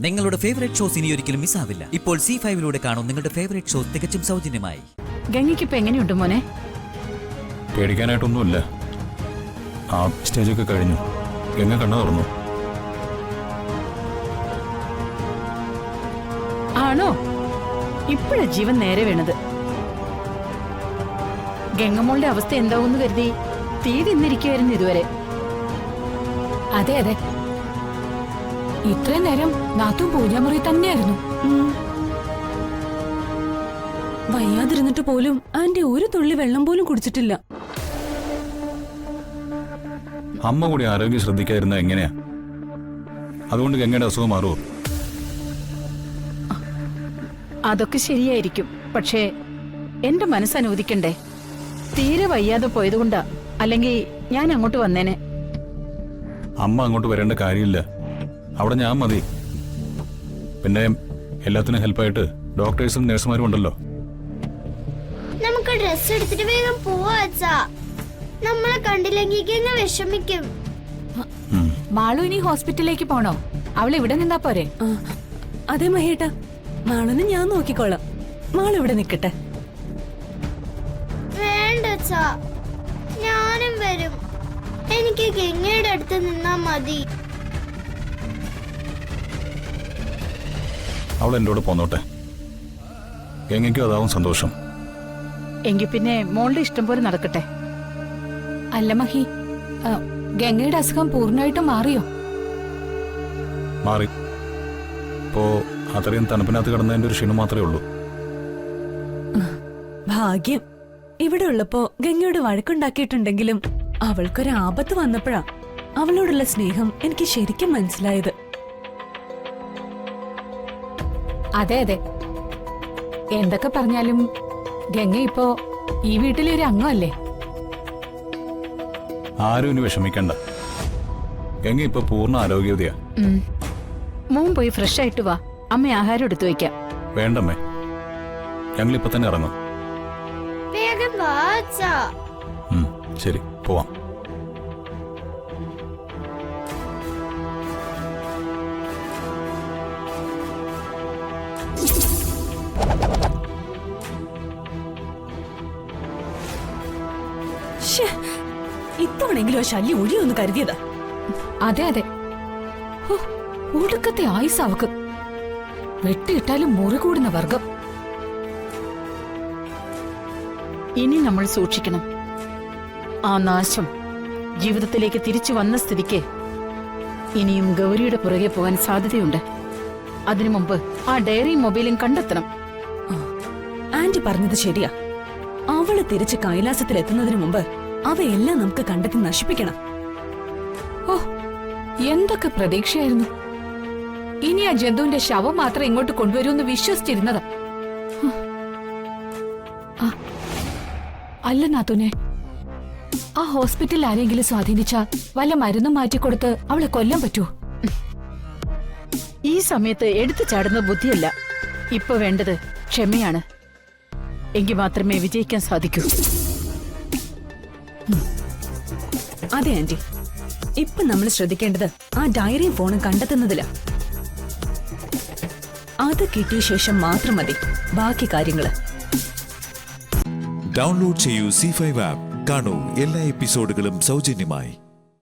നിങ്ങളുടെ favourite shows ഇനി ഒരിക്കലും മിസ്സാവില്ല ഇപ്പോൾ സി ഫൈവിലൂടെ കാണും നിങ്ങളുടെ ഫേവറേറ്റ് ഷോസ് തികച്ചും സൗജന്യമായി. ഗംഗയ്ക്കിപ്പോ എങ്ങനെയുണ്ട് മോനെ? പേടിക്കാനായിട്ടൊന്നുമില്ല. ആ സ്റ്റേജ് ഒക്കെ കഴിഞ്ഞു. ഗംഗ കണ്ണു തുറന്നു. ആണോ? ഇപ്പോഴാ ജീവൻ നേരെ വീണത്. ഗംഗമ്മളുടെ അവസ്ഥ എന്താവെന്ന് കരുതി തീ തിന്നിരിക്കുവായിരുന്നു ഇതുവരെ. അതെ അതെ. ഇത്രയും നേരം നാത്തും പൂജാമുറി തന്നെയായിരുന്നു. വയ്യാതിരുന്നിട്ട് പോലും ആന്റി ഒരു തുള്ളി വെള്ളം പോലും കുടിച്ചിട്ടില്ല. അമ്മ കൂടി ആരോഗ്യം ശ്രദ്ധിക്കാതിരുന്ന എങ്ങനെയാ? അതുകൊണ്ട് ഗംഗയുടെ അസുഖം മാറുമോ അതൊക്കെ ശരിയായിരിക്കും. പക്ഷേ എന്റെ മനസ്സനുവദിക്കണ്ടേ തീരെ വയ്യാതെ പോയതുകൊണ്ടാ. അല്ലെങ്കിൽ ഞാൻ അങ്ങോട്ട് വന്നേനെ. അമ്മ അങ്ങോട്ട് വരേണ്ട കാര്യമില്ല. അവിടെ ഞാൻ മതി. പിന്നെ എല്ലാത്തിനും ഹെൽപ്പായിട്ട് ഡോക്ടേഴ്സും നഴ്സുമാരും ഉണ്ടല്ലോ. നമുക്ക് ഡ്രസ് എടുത്തിട്ട് വേഗം പോവാ നമ്മളെ കണ്ടില്ലെങ്കിൽ വിഷമിക്കും. മാളു ഇനി ഹോസ്പിറ്റലിലേക്ക് പോണോ? അവൾ ഇവിടെ നിന്നാ പോരെ? അതെ മഹേട്ട. മാളുന്ന് ഞാൻ നോക്കിക്കോളാം. മാൾ ഇവിടെ നിൽക്കട്ടെ. വേണ്ട ഞാനും വരും. എനിക്ക് ഗംഗയുടെ അടുത്ത് നിന്നാ മതി. അവൾ എന്റെ കൂടെ പോന്നോട്ടെ. എങ്ങനെയോ അതാവും സന്തോഷം. എങ്കിൽ പിന്നെ മോളുടെ ഇഷ്ടം പോലെ നടക്കട്ടെ. അല്ല മഹി. ആ, ഗംഗയുടെ അസുഖം പൂർണമായിട്ടും മാറിയോ? മാറി. ഇപ്പോ അത്രയും തണുപ്പിനകത്ത് കിടന്നതിന്റെ ഒരു ക്ഷീണം മാത്രമേ ഉള്ളൂ. ഭാഗ്യം. ഇവിടെ ഉള്ളപ്പോ ഗംഗയോട് വഴക്കുണ്ടാക്കിയിട്ടുണ്ടെങ്കിലും അവൾക്കൊരു ആപത്ത് വന്നപ്പോഴാ അവളോടുള്ള സ്നേഹം എനിക്ക് ശരിക്കും മനസ്സിലായത്. അതെ അതെ. എന്തൊക്കെ പറഞ്ഞാലും ഗംഗ ഇപ്പോ ഈ വീട്ടിലെ ഒരു അംഗമല്ലേ? ആരും ഇനി വിഷമിക്കണ്ട. ഗംഗ ഇപ്പൊ പൂർണ ആരോഗ്യവതിയാ. മോൻ പോയി ഫ്രഷ് ആയിട്ട് വാ. അമ്മ ആഹാരം എടുത്തു വയ്ക്കാം വേണ്ടമ്മേ. ഞങ്ങൾ ഇപ്പൊ തന്നെ ഇറങ്ങും. വേഗം വാ അച്ഛാ. ഉം, ശരി. പോവാം. ഇത്തവണെങ്കിലും ആ ശല്യം ഒഴിയൊന്ന് കരുതിയതാ. അതെ അതെ. ഒടുക്കത്തെ ആയുസ് അവക്ക്. വെട്ടിയിട്ടാലും മുറി കൂടുന്ന വർഗം. ഇനി നമ്മൾ സൂക്ഷിക്കണം. ആ നാശം ജീവിതത്തിലേക്ക് തിരിച്ചു വന്ന സ്ഥിതിക്ക് ഇനിയും ഗൗരിയുടെ പുറകെ പോകാൻ സാധ്യതയുണ്ട്. അതിനു മുമ്പ് ആ ഡയറി മൊബൈലും കണ്ടെത്തണം. ആന്റി പറഞ്ഞത് ശരിയാ. അവൾ തിരിച്ച് കൈലാസത്തിൽ എത്തുന്നതിന് മുമ്പ് അവയെല്ലാം നമുക്ക് കണ്ടെത്തി നശിപ്പിക്കണം. ഓ എന്തൊക്കെ പ്രതീക്ഷയായിരുന്നു. ഇനി ആ ജന്തുവിന്റെ ശവം മാത്രം ഇങ്ങോട്ട് കൊണ്ടുവരുമെന്ന് വിശ്വസിച്ചിരുന്നതാ. അല്ല നാത്തൂനെ. ആ ഹോസ്പിറ്റലിൽ ആരെങ്കിലും സ്വാധീനിച്ച വല്ല മരുന്നും മാറ്റിക്കൊടുത്ത് അവളെ കൊല്ലാൻ പറ്റുമോ ഈ സമയത്ത് എടുത്തു ചാടുന്ന ബുദ്ധിയല്ല. ഇപ്പൊ വേണ്ടത് ക്ഷമയാണ്. എങ്കിൽ മാത്രമേ വിജയിക്കാൻ സാധിക്കൂ. അതെ ആന്റി. ഇപ്പൊ നമ്മൾ ശ്രദ്ധിക്കേണ്ടത് ആ ഡയറിയും ഫോണും കണ്ടെത്തുന്നതിലാ. അത് കിട്ടിയ ശേഷം മാത്രം മതി ബാക്കി കാര്യങ്ങൾ. ഡൗൺലോഡ് ചെയ്യൂ സി ഫൈവ് ആപ്പ് കാണൂ എല്ലാ എപ്പിസോഡുകളും സൗജന്യമായി.